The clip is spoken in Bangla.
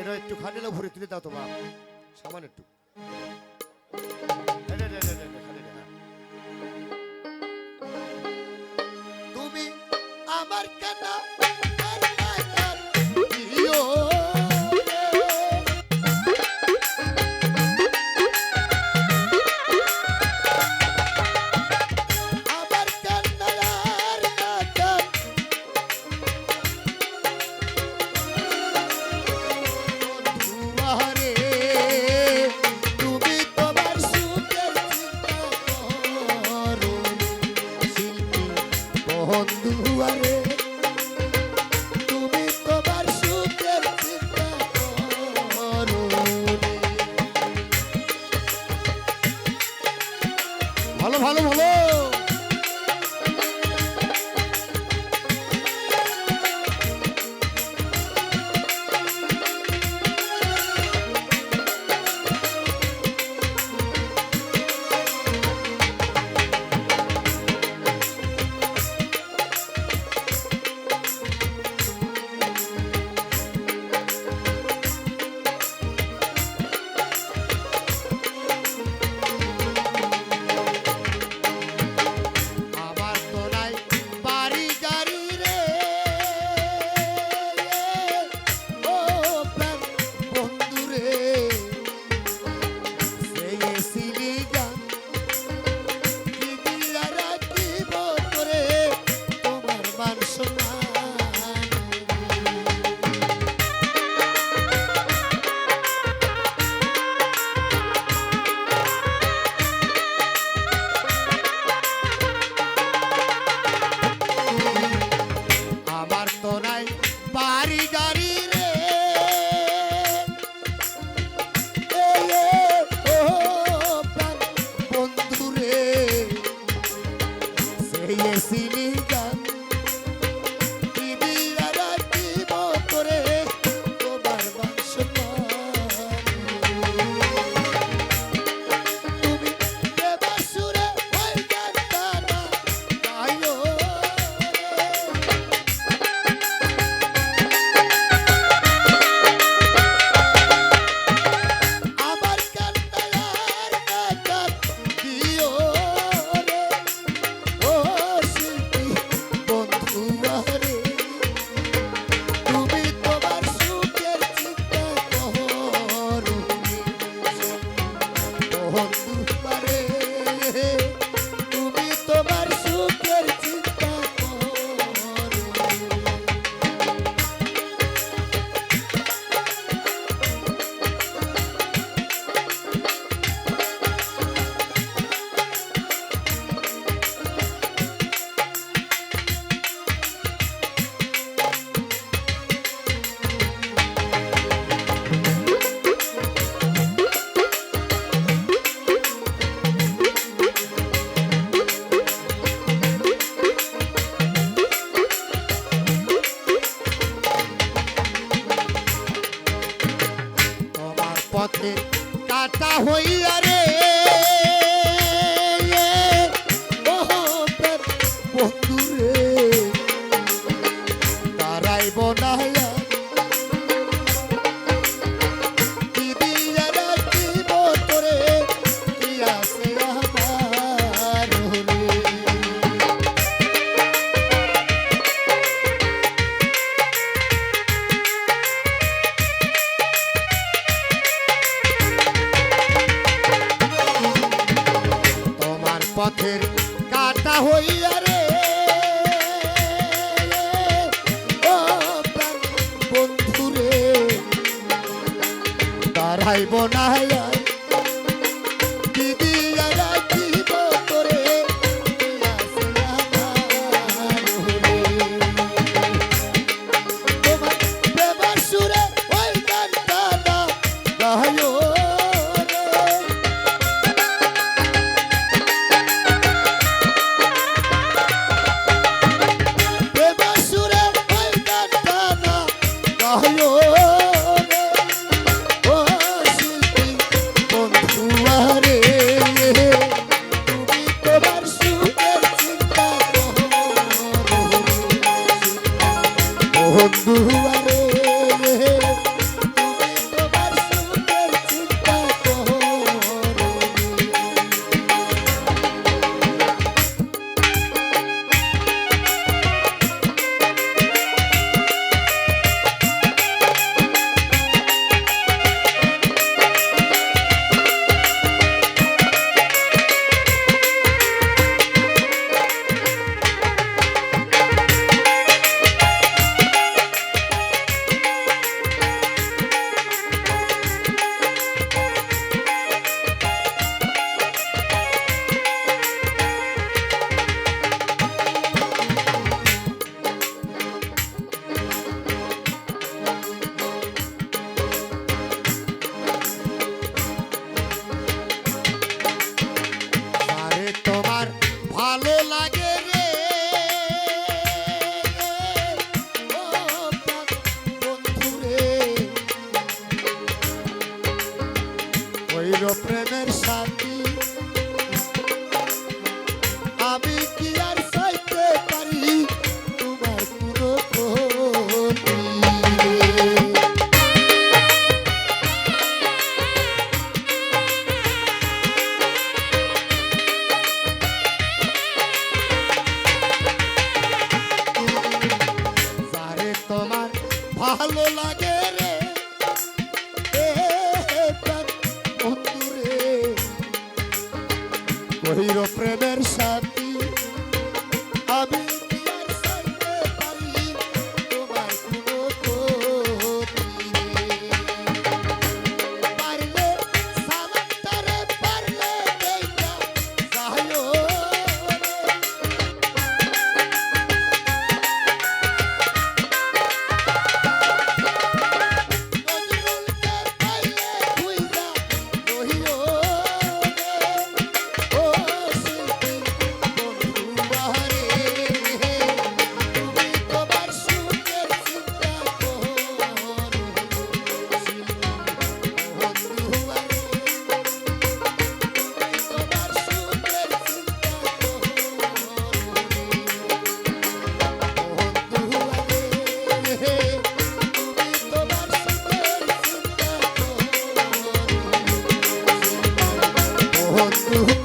এটা একটু খানিলে ভরে তুলে দাও তো বাপ সামান্য একটু। হ্যাঁ। তুমি আমার কেনা পথে কাটা হইয়া রে ভাই বোনায় দিদি প্রেমের সাথী আমি কি আর oído preversar. Ooh.